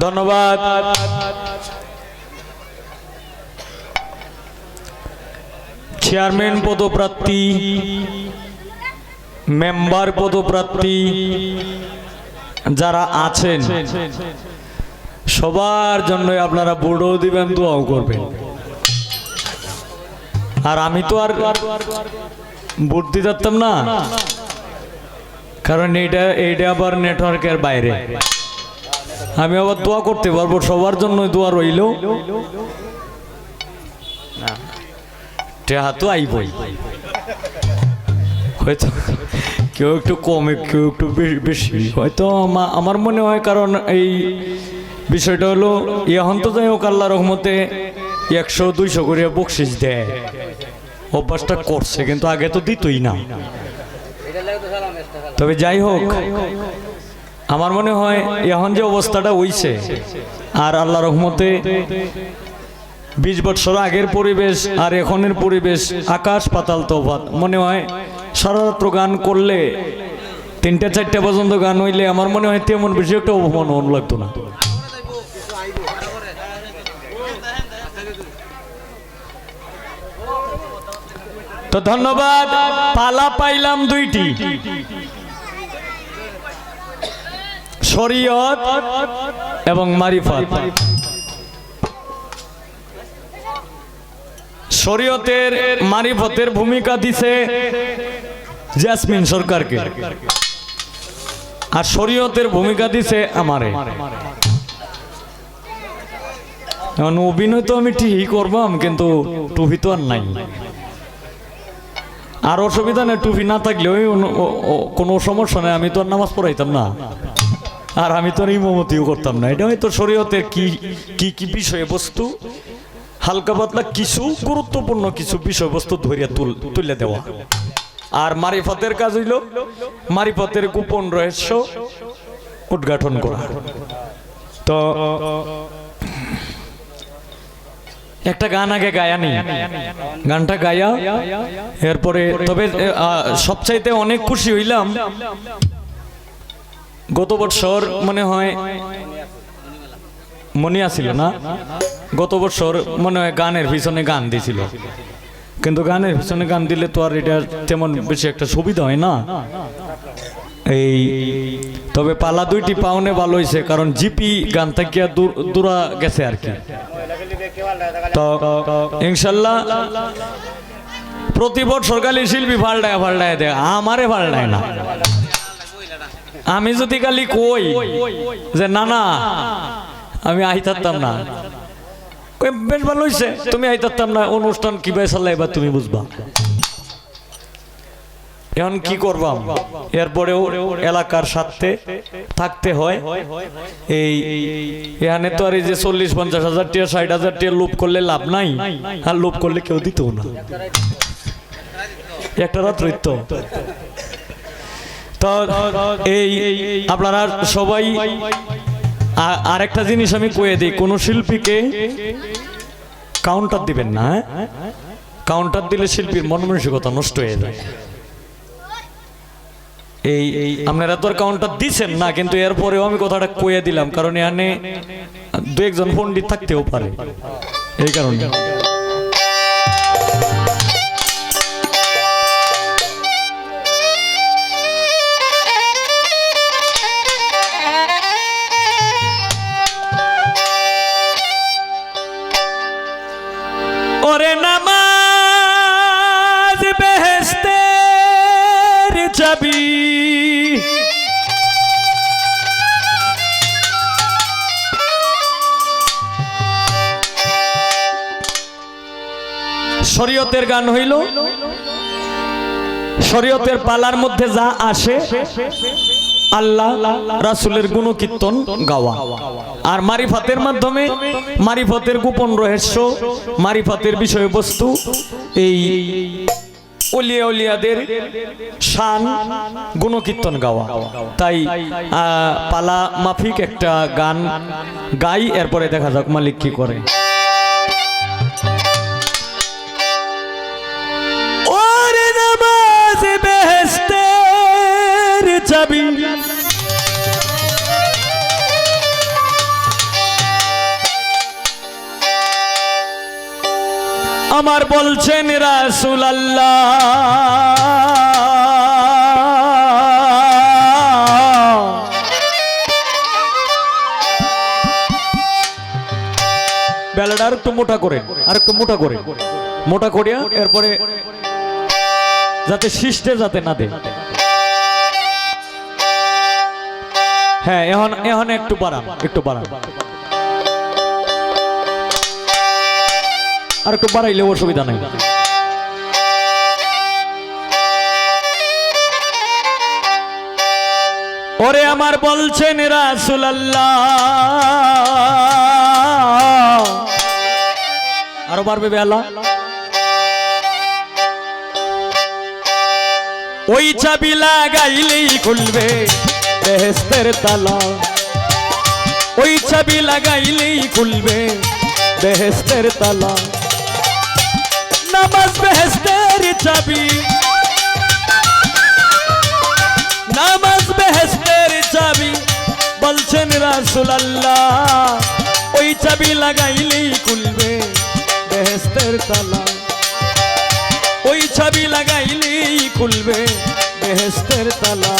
ধন্যবাদ। চেয়ারম্যান পদপ্রার্থী মেম্বার পদপ্রার্থী যারা আছেন, সবার জন্যই আপনারা বুড়ো দিবেন, দোয়াও করবেন। আর আমি তো আর ভোট দিতে পারতাম না, কারণ এইটা এইটা আবার নেটওয়ার্কের বাইরে। আমি আবার দোয়া করতে পারব, সবার জন্য দোয়া রইল। টেহা তো আইবই। হয়তো কেউ একটু কমে, কেউ একটু বেশি হয়তো আমা- আমার মনে হয় কারণ এই বিষয়টা হলো এখন তো যাই হোক আল্লাহ রহমতে একশো, দুইশো করে বকশিস দেয়। অভ্যাসটা করছে, কিন্তু আগে তো দিতই না। তবে যাই হোক আমার মনে হয় এখন যে অবস্থাটা হইছে, আর আল্লাহ রহমতে বিশ বছর আগের পরিবেশ আর এখনের পরিবেশ, আকাশ পাতাল তফাত মনে হয় সারা রাত্র গান করলে, তিনটা চারটা পর্যন্ত গান হইলে আমার মনে হয় তেমন বেশি একটা অপমান মন লাগতো না। তো ধন্যবাদ, পালা পাইলাম দুইটি। শরীয়ত এবং মারিফত। শরীয়তের মারিফতের ভূমিকা দিছে জেসমিন সরকারকে। আর শরীয়তের ভূমিকা দিছে আমারে। এখন অভিনয় তো আমি ঠিকই করবাম, কিন্তু টুপি তো আর নাই। আর অসুবিধা নেই, টুপি না থাকলেও কোনো সমস্যা নেই, আমি তো আর নামাজ পড়াইতাম না। আর আমি তো ইমামতিও করতাম না। এটা হয়তো শরীয়তের কি কি কি বিষয়বস্তু? হালকা পাতলা কিছু গুরুত্বপূর্ণ কিছু বিষয়বস্তু ধরিয়া তুল দেওয়া। আর মারিফতের কাজ হইল, মারিফতের গোপন রহস্য উদ্ঘাটন করা। তো, একটা গান আগে গায়া গানটা গায়া, এরপরে তবে সবচাইতে অনেক খুশি হইলাম গত বছর মনে হয় মনে আছিল না? গত বছর মনে হয় গানের পিছনে গান দিছিল। কিন্তু গানের পিছনে গান দিলে তো আর এটা তেমন বেশি একটা সুবিধা হয় না? এই, তবে পালা দুইটি পাওনে ভালো হয়েছে কারণ জিপি গান থেকে দূর- গেছে আর কি। তো, ইনশাল্লাহ প্রতি বছর খালি শিল্পী ফাল্টায় ফাল্টায় দেয়, আমারে ফাল্টায় না। আমি যদি খালি কই যে না না আমি আইতারতাম না। কই, বেশ ভালো হয়েছে তুমি আইতারতাম না অনুষ্ঠান কীভাবে চালাই এবার তুমি বুঝবা? এখন কি করবাম? এরপরেও এলাকার সাথে থাকতে হয়। এই এখানে তো আর এই যে চল্লিশ পঞ্চাশ হাজার টিয়া ষাট হাজার টিয়া লোভ করলে লাভ নাই। আর লোভ করলে কেউ দিতেও না। একটা রাত্রই তো এই আপনারা সবাই আরেকটা জিনিস আমি কয়ে দিই, কোন শিল্পীকে কাউন্টার দিবেন না হ্যাঁ? কাউন্টার দিলে শিল্পীর মন নষ্ট হয়ে যায়। এই এই আপনারা তো আর কাউন্টার দিচ্ছেন না, কিন্তু এরপরেও আমি কথাটা কয়ে দিলাম, কারণ এখানে দু একজন পণ্ডিত থাকতেও পারে। এই কারণে। শরীয়তের গান হইল। শরীয়তের পালার মধ্যে যা আসে, আল্লাহ রাসুলের গুণকীর্তন গাওয়া। আর মারিফাতের মাধ্যমে মারিফতের গোপন রহস্য, মারিফাতের বিষয়বস্তু, এই অলিয়া অলিয়াদের শান, গুণকীর্তন গাওয়া। তাই পালা মাফিক একটা গান গাই, এরপরে দেখা যাক মালিক কি করে। যাবি আমার বলছেন রাসুল আল্লাহ বেলাটা আর একটু মোটা করে, আর একটু মোটা করে। মোটা করিয়া এরপরে যাতে শিষ্টে যাতে না দেয়। হ্যাঁ এখন এখন একটু বাড়ান একটু বাড়ান। আর একটু বাড়াইলে অসুবিধা নেই। ওরে আমার বলছেন রাসুল আরও বাড়বে বেলা ওই চাবি লাগাইলেই খুলবে। বেহেস্তের তালা ওই চাবি লাগাইলেই খুলবে বেহেস্তের তালা নামাজ বেহেস্তের চাবি নামাজ বেহেস্তের চাবি বলছেন রাসুল আল্লাহ ওই চাবি লাগাইলেই খুলবে বেহেস্তের তালা ওই ছবি লাগাইলেই খুলবে বেহেস্তের তালা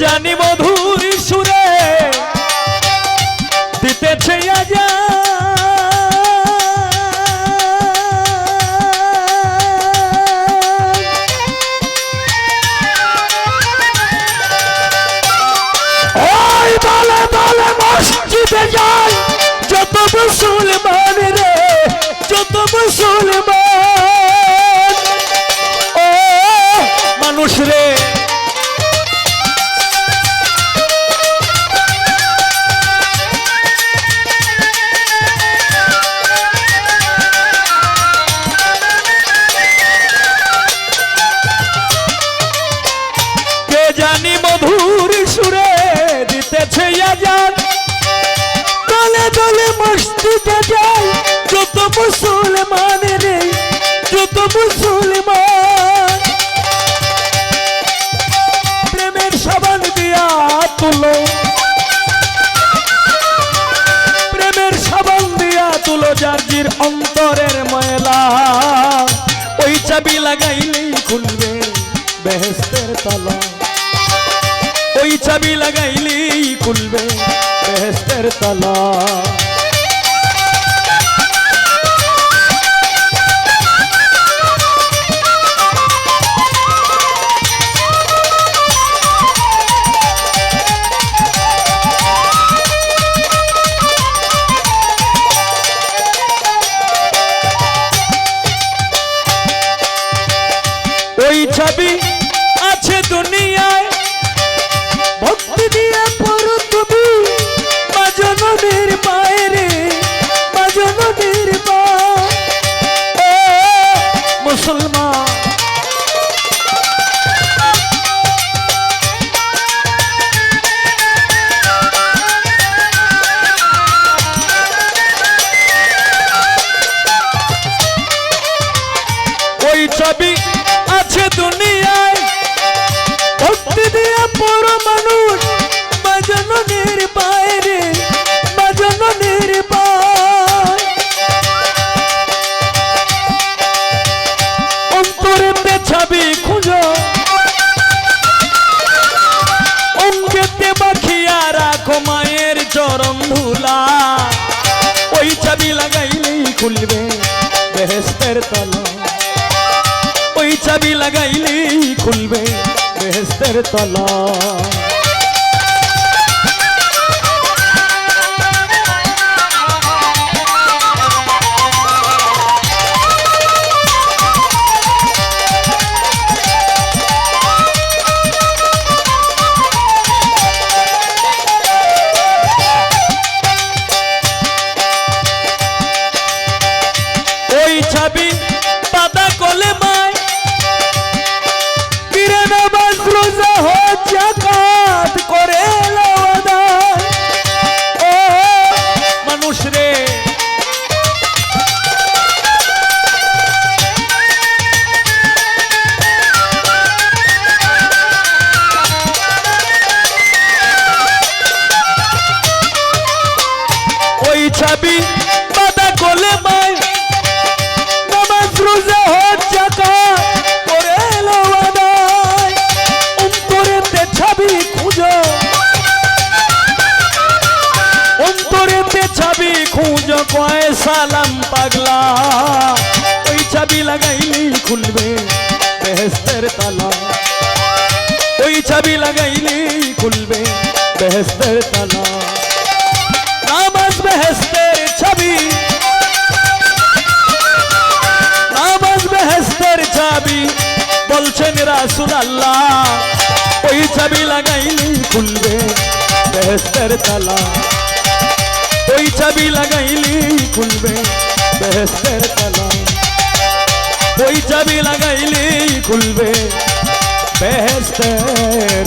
জানি প্রেমের সাবান দিয়া তুলো প্রেমের সাবান দিয়া তুলো জার্জির অন্তরের ময়লা ওই চাবি লাগাইলেই খুলবে বেহেস্তের তালা ওই চাবি লাগাইলেই খুলবে, বেহেস্তের তালা। তলা। ছবি বাদা কোলে মাই নামাজ রোজা হজ জাকা করে এলো আদায় অন্তরেতে ছবি খুঁজো অন্তরেতে ছবি খুঁজো কয় সালাম পাগলা ওই ছবি লাগাইলি খুলবে বেহেস্তের তালা ওই ছবি লাগাইলি খুলবে বেহেস্তের তালা রাসুল ওই ছবি লাগাইলি খুলবে বেহেস্তের তালা। ওই ছবি লাগাইলি খুলবে বেহেস্তের তালা। ওই ছবি লাগাইলি খুলবে বেহেস্তের